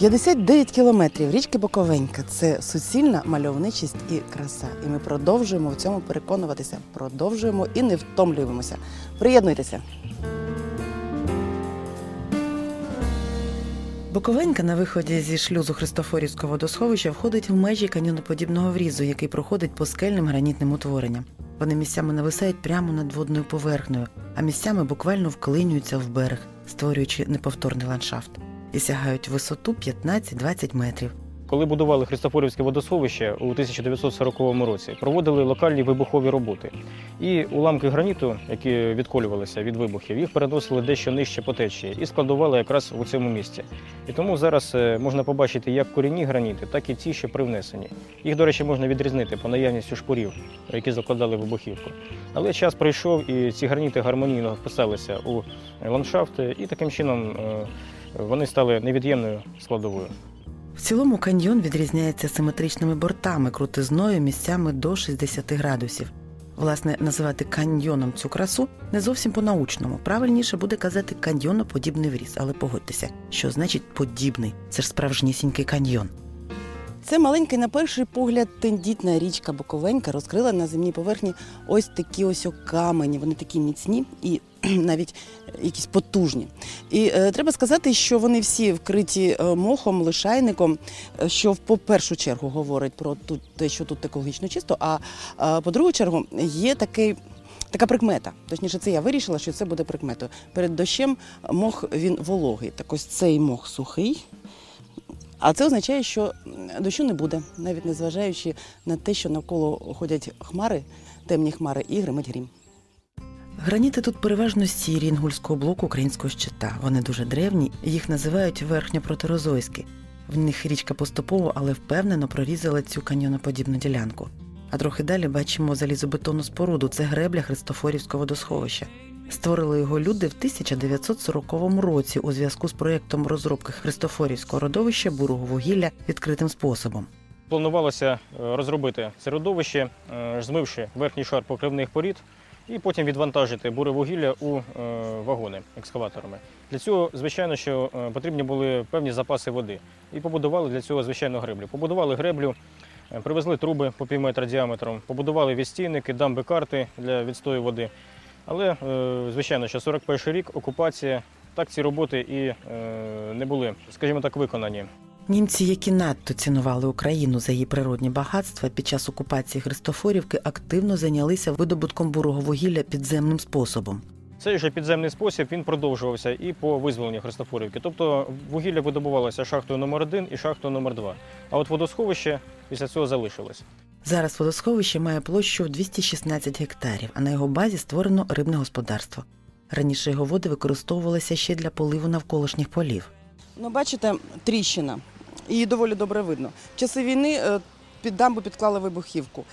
– 59 кілометрів річки Боковенька це суцільна мальовничість і краса. І ми продовжуємо в цьому переконуватися, продовжуємо і не втомлюємося. Приєднуйтеся. Боковенька на виході зі шлюзу Христофорівського водосховища входить в межі каньйоноподібного врізу, який проходить по скельним гранітним утворенням. Вони місцями нависають прямо над водною поверхнею, а місцями буквально вклинюються в берег, створюючи неповторний ландшафт, і сягають висоту 15-20 метрів. Коли будували Христофорівське водосховище у 1940 році, проводили локальні вибухові роботи. І уламки граніту, які відколювалися від вибухів, їх переносили дещо нижче по течії і складували якраз у цьому місці. І тому зараз е, можна побачити як корінні граніти, так і ті, що привнесені. Їх, до речі, можна відрізнити по наявністю шпурів, які закладали вибухівку. Але час пройшов, і ці граніти гармонійно вписалися у ландшафт, і таким чином е, вони стали невід'ємною складовою. В цілому каньйон відрізняється симетричними бортами, крутизною місцями до 60 градусів. Власне, називати каньйоном цю красу не зовсім по-научному. Правильніше буде казати каньйоноподібний вріз, але погодьтеся, що значить подібний. Це ж справжнісінький каньйон. Це маленька, на перший погляд, тендітна річка Буковенька розкрила на земній поверхні ось такі ось камені. Вони такі міцні і навіть якісь потужні. І е, треба сказати, що вони всі вкриті е, мохом, лишайником, е, що по першу чергу говорить про тут те, що тут екологічно чисто. А е, по другу чергу є такий. Така прикмета, точніше, це я вирішила, що це буде прикметою. Перед дощем мох він вологий. Так ось цей мох сухий, а це означає, що дощу не буде, навіть незважаючи на те, що навколо ходять хмари, темні хмари і гримить грім. Граніти тут переважно сірі інгульського блоку українського щита. Вони дуже древні, їх називають верхньопротерозойські. В них річка поступово, але впевнено прорізала цю каньйоноподібну ділянку. А трохи далі бачимо залізобетонну споруду це гребля Христофорівського водосховища. Створили його люди в 1940 році у зв'язку з проєктом розробки Христофорівського родовища бурого вугілля відкритим способом. Планувалося е, розробити це родовище, е, змивши верхній шар покривних порід, і потім відвантажити буре вугілля у е, вагони екскаваторами. Для цього, звичайно, що потрібні були певні запаси води. І побудували для цього звичайно греблю. Побудували греблю, привезли труби по пів метра діаметром, побудували відстійники, дамби карти для відстою води. Але, е, звичайно, що 41 рік окупація, так ці роботи і е, не були, скажімо так, виконані. Німці, які надто цінували Україну за її природні багатства, під час окупації Христофорівки активно зайнялися видобутком бурого вугілля підземним способом. Цей же підземний спосіб він продовжувався і по визволенню Христофорівки. Тобто вугілля видобувалося шахтою номер 1 і шахтою номер 2 А от водосховище після цього залишилось. Зараз водосховище має площу в 216 гектарів, а на його базі створено рибне господарство. Раніше його води використовувалися ще для поливу навколишніх полів. Ну, бачите, тріщина. Її доволі добре видно. В часи війни е, під дамбу підклали вибухівку.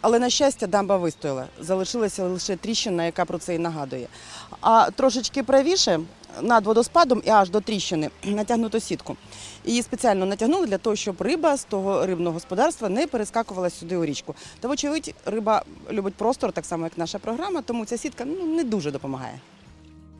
Але, на щастя, дамба вистояла. Залишилася лише тріщина, яка про це і нагадує. А трошечки правіше, над водоспадом і аж до тріщини, натягнуто сітку. Її спеціально натягнули для того, щоб риба з того рибного господарства не перескакувала сюди у річку. Та, вочевидь, риба любить простор, так само, як наша програма, тому ця сітка ну, не дуже допомагає.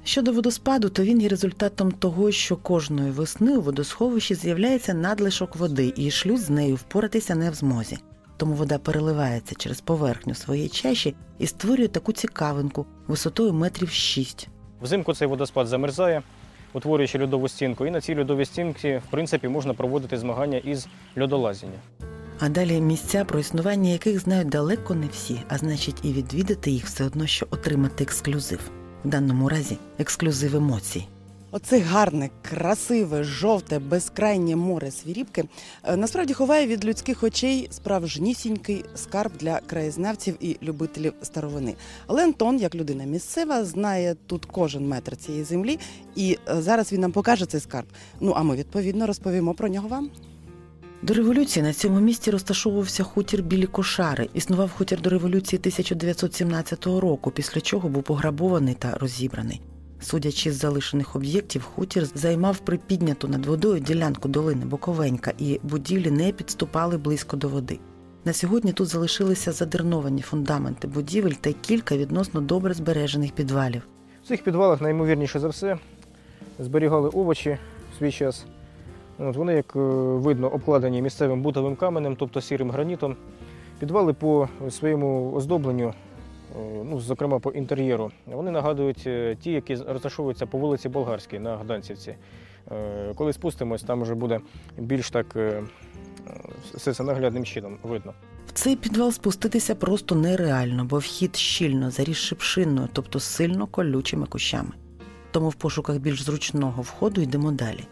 Щодо водоспаду, то він є результатом того, що кожної весни у водосховищі з'являється надлишок води, і шлюз з нею впоратися не в змозі. Тому вода переливається через поверхню своєї чаші і створює таку цікавинку висотою метрів 6. Взимку цей водоспад замерзає, утворюючи льодову стінку. І на цій льодовій стінці, в принципі, можна проводити змагання із льодолазіння. А далі місця, про існування яких знають далеко не всі, а значить, і відвідати їх все одно, що отримати ексклюзив. В даному разі ексклюзив емоцій. Оце гарне, красиве, жовте, безкрайнє море свіріпки е, насправді ховає від людських очей справжнісінький скарб для краєзнавців і любителів старовини. Але Антон, як людина місцева, знає тут кожен метр цієї землі, і е, зараз він нам покаже цей скарб. Ну а ми відповідно розповімо про нього вам. До революції на цьому місці розташовувався хутір Білі Кошари. Існував хутір до революції 1917 року, після чого був пограбований та розібраний. Судячи з залишених об'єктів, хутір займав припідняту над водою ділянку долини Боковенька, і будівлі не підступали близько до води. На сьогодні тут залишилися задерновані фундаменти будівель та кілька відносно добре збережених підвалів. В цих підвалах наймовірніше за все зберігали овочі в свій час. От вони, як е, видно, обкладені місцевим бутовим каменем, тобто сірим гранітом. Підвали по своєму оздобленню, ну, зокрема по інтер'єру, вони нагадують е, ті, які розташовуються по вулиці Болгарській на Гданцівці. Е, Коли спустимось, там вже буде більш так е, е, все це наглядним чином видно. В цей підвал спуститися просто нереально, бо вхід щільно заріс шипшинною, тобто сильно колючими кущами. Тому в пошуках більш зручного входу йдемо далі.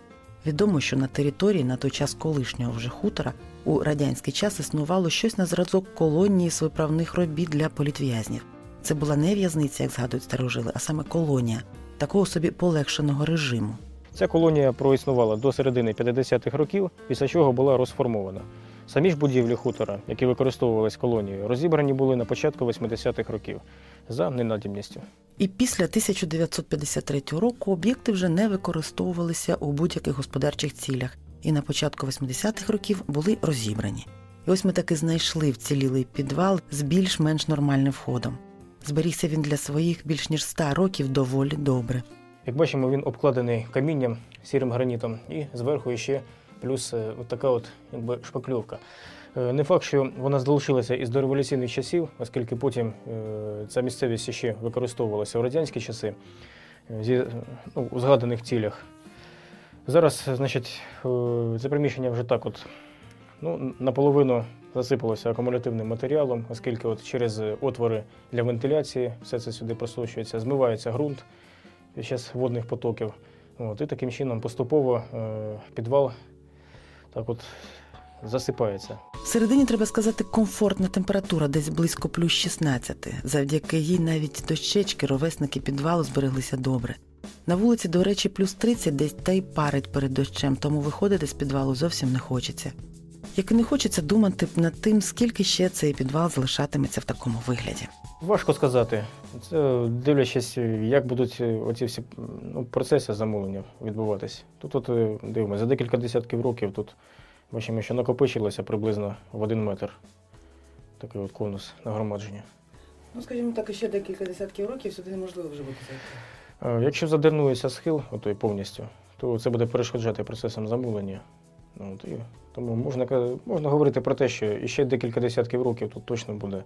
Відомо, що на території на той час колишнього вже хутора у радянський час існувало щось на зразок колонії з виправних робіт для політв'язнів. Це була не в'язниця, як згадують старожили, а саме колонія такого собі полегшеного режиму. Ця колонія проіснувала до середини 50-х років, після чого була розформована. Самі ж будівлі хутора, які використовувались колонією, розібрані були на початку 80-х років за ненадібністю. І після 1953 року об'єкти вже не використовувалися у будь-яких господарчих цілях, і на початку 80-х років були розібрані. І ось ми таки знайшли вцілілий підвал з більш-менш нормальним входом. Зберігся він для своїх більш ніж 100 років доволі добре. Як бачимо, він обкладений камінням, сірим гранітом, і зверху ще плюс е, така от якби шпакльовка. Е, Не факт, що вона залишилася із дореволюційних часів, оскільки потім е, ця місцевість ще використовувалася у радянські часи зі, ну, у згаданих цілях. Зараз, значить, це приміщення вже так от ну, наполовину засипалося акумулятивним матеріалом, оскільки от через отвори для вентиляції все це сюди просочується, змивається ґрунт під час водних потоків. От, і таким чином поступово е, підвал так от засипається. Всередині треба сказати комфортна температура, десь близько плюс 16. Завдяки їй навіть дощечки, ровесники підвалу збереглися добре. На вулиці, до речі, плюс 30 десь та й парить перед дощем, тому виходити з підвалу зовсім не хочеться. Як і не хочеться думати над тим, скільки ще цей підвал залишатиметься в такому вигляді. Важко сказати. Це дивлячись, як будуть оці всі ну, процеси замовлення відбуватись. Тут от дивимося, за декілька десятків років тут бачимо, що накопичилося приблизно в один метр. Такий от конус нагромадження. Ну, скажімо так, ще декілька десятків років сюди неможливо вже буде зайти. Е, Якщо задернується схил отой повністю, то це буде перешкоджати процесам замовлення. От, і тому можна, можна говорити про те, що ще декілька десятків років тут точно буде,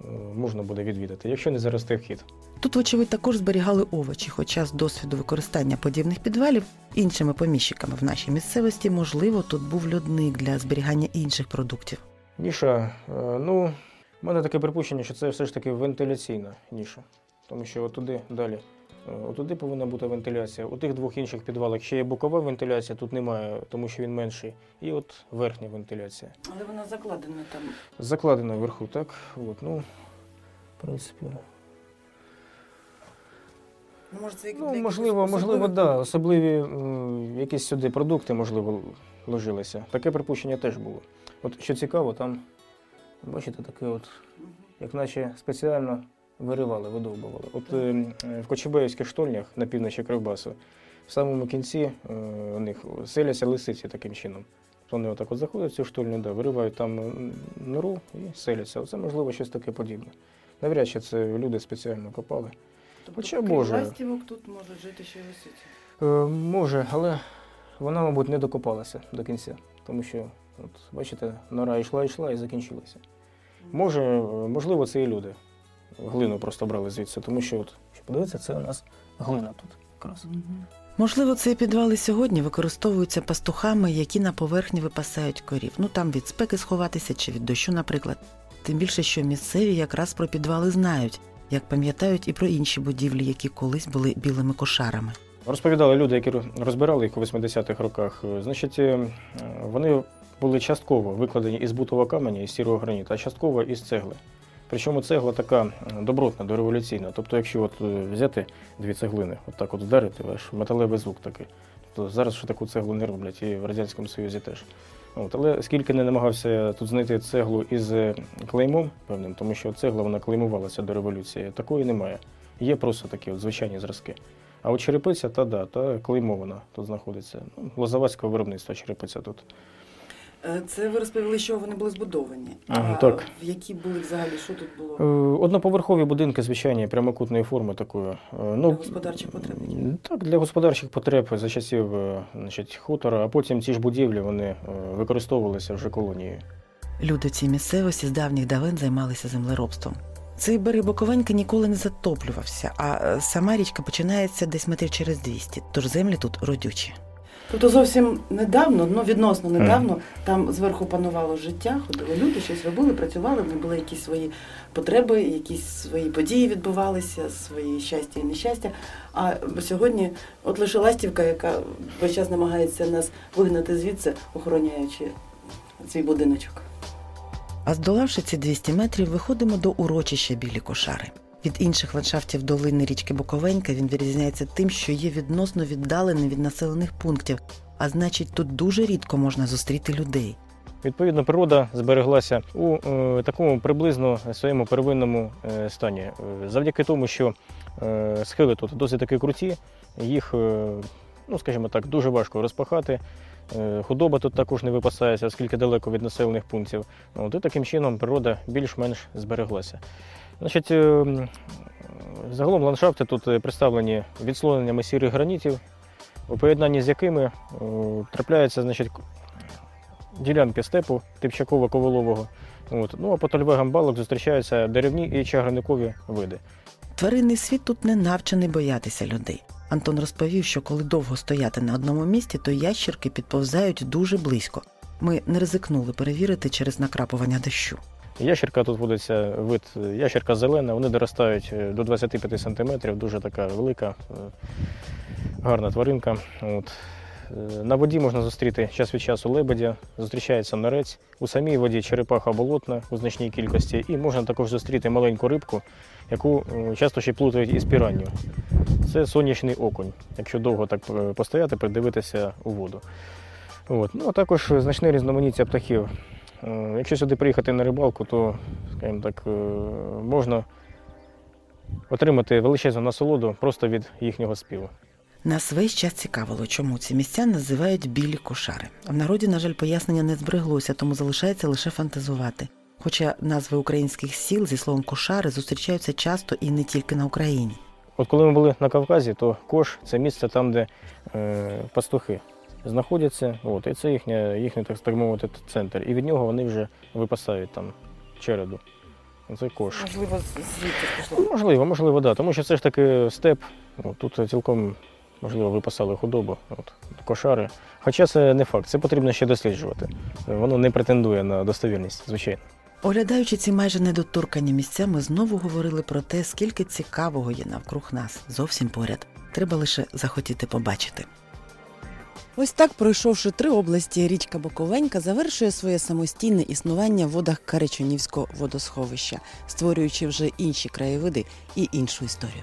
е, можна буде відвідати, якщо не заросте вхід. Тут, вочевидь, також зберігали овочі, хоча з досвіду використання подібних підвалів іншими поміщиками в нашій місцевості, можливо, тут був льодник для зберігання інших продуктів. Ніша, е, ну, в мене таке припущення, що це все ж таки вентиляційна ніша. Тому що отуди далі. Е, Отуди повинна бути вентиляція. У тих двох інших підвалах ще є бокова вентиляція, тут немає, тому що він менший. І от верхня вентиляція. Але вона закладена там. Закладена вверху, так? От, ну, в принципі. Ну, може, це Ну, можливо, можливо, да. Особливі м, якісь сюди продукти, можливо, ложилися. Таке припущення теж було. От що цікаво, там, бачите, таке от, як наче спеціально виривали, видовбували. От е, в Кочубеївських штольнях на півночі Кривбасу, в самому кінці е, у них селяться лисиці таким чином. Вони отак от заходять в цю штольню, да, виривають там нору і селяться. Оце можливо щось таке подібне. Навряд чи це люди спеціально копали. Тобто, Хоча може. ластівок тут можуть жити ще лисиці. Е, може, але вона, мабуть, не докопалася до кінця. Тому що, от, бачите, нора йшла, йшла і закінчилася. Може, е, можливо, це і люди. Глину просто брали звідси, тому що, от, що подивіться, це у нас глина тут якраз. Можливо, цей підвал і сьогодні використовується пастухами, які на поверхні випасають корів. Ну там від спеки сховатися чи від дощу, наприклад. Тим більше, що місцеві якраз про підвали знають, як пам'ятають і про інші будівлі, які колись були білими кошарами. Розповідали люди, які розбирали їх у 80-х роках. Значить, е, вони були частково викладені із бутового каменя, із сірого граніта, а частково із цегли. Причому цегла така добротна, дореволюційна. Тобто, якщо от е, взяти дві цеглини, от так от вдарити, аж металевий звук такий. То зараз ще таку цеглу не роблять, і в Радянському Союзі теж. От, але скільки не намагався тут знайти цеглу із е, клеймом певним, тому що цегла вона клеймувалася до революції, такої немає. Є просто такі от звичайні зразки. А от черепиця, та да, та клеймована тут знаходиться. Ну, лозовацького виробництва черепиця тут. Е, Це ви розповіли, що вони були збудовані. Ага, А так. В які були взагалі, що тут було? Е, Одноповерхові будинки, звичайні, прямокутної форми такої. Е, Для Ну, господарчих потреб. Так, для господарчих потреб за часів значить, хутора, а потім ці ж будівлі вони використовувалися вже колонією. Люди в цій місцевості з давніх давен займалися землеробством. Цей берег Буковенька ніколи не затоплювався, а сама річка починається десь метрів через 200, тож землі тут родючі. Тобто зовсім недавно, ну відносно недавно, там зверху панувало життя, ходили люди, щось робили, працювали, в них були якісь свої потреби, якісь свої події відбувалися, свої щастя і нещастя. А сьогодні, от лише ластівка, яка весь час намагається нас вигнати звідси, охороняючи свій будиночок. А здолавши ці 200 метрів, виходимо до урочища білі кошари. Від інших ландшафтів долини річки Буковенька він вирізняється тим, що є відносно віддалений від населених пунктів, а значить, тут дуже рідко можна зустріти людей. Відповідно, природа збереглася у е, такому приблизно своєму первинному е, стані. Е, Завдяки тому, що е, схили тут досить таки круті, їх, е, ну скажімо так, дуже важко розпахати. Е, Худоба тут також не випасається, оскільки далеко від населених пунктів. От, і таким чином природа більш-менш збереглася. Значить, е, загалом ландшафти тут е, представлені відслоненнями сірих гранітів, у поєднанні з якими е, трапляються значить, ділянки степу типчаково-коволового. От. Ну а по тольвегам балок зустрічаються деревні і чаграникові види. Тваринний світ тут не навчений боятися людей. Антон розповів, що коли довго стояти на одному місці, то ящірки підповзають дуже близько. Ми не ризикнули перевірити через накрапування дощу. Ящерка тут водиться вид е, ящерка зелена, вони доростають е, до 25 см, дуже така велика, е, гарна тваринка. От. На воді можна зустріти час від часу лебедя, зустрічається норець. У самій воді черепаха болотна у значній кількості, і можна також зустріти маленьку рибку, яку часто ще плутають із піранню. Це сонячний окунь, якщо довго так постояти, придивитися у воду. От. Ну, а також значне різноманіття птахів. Е, Якщо сюди приїхати на рибалку, то скажімо так, е, можна отримати величезну насолоду просто від їхнього співу. Нас весь час цікавило, чому ці місця називають білі кошари. В народі, на жаль, пояснення не збереглося, тому залишається лише фантазувати. Хоча назви українських сіл зі словом кошари зустрічаються часто і не тільки на Україні. От коли ми були на Кавказі, то Кош це місце там, де е, пастухи знаходяться. От, і це їхня, їхній, так, так мовити, центр. І від нього вони вже випасають там череду. Це кош. Можливо, звідти Ну, Можливо, можливо, да. Тому що це ж таки степ. От, тут цілком можливо випасали худобу, от, кошари. Хоча це не факт, це потрібно ще досліджувати. Воно не претендує на достовірність, звичайно. Оглядаючи ці майже недоторкані місця, ми знову говорили про те, скільки цікавого є навкруг нас, зовсім поряд. Треба лише захотіти побачити. Ось так, пройшовши три області, річка Боковенька завершує своє самостійне існування в водах Каричунівського водосховища, створюючи вже інші краєвиди і іншу історію.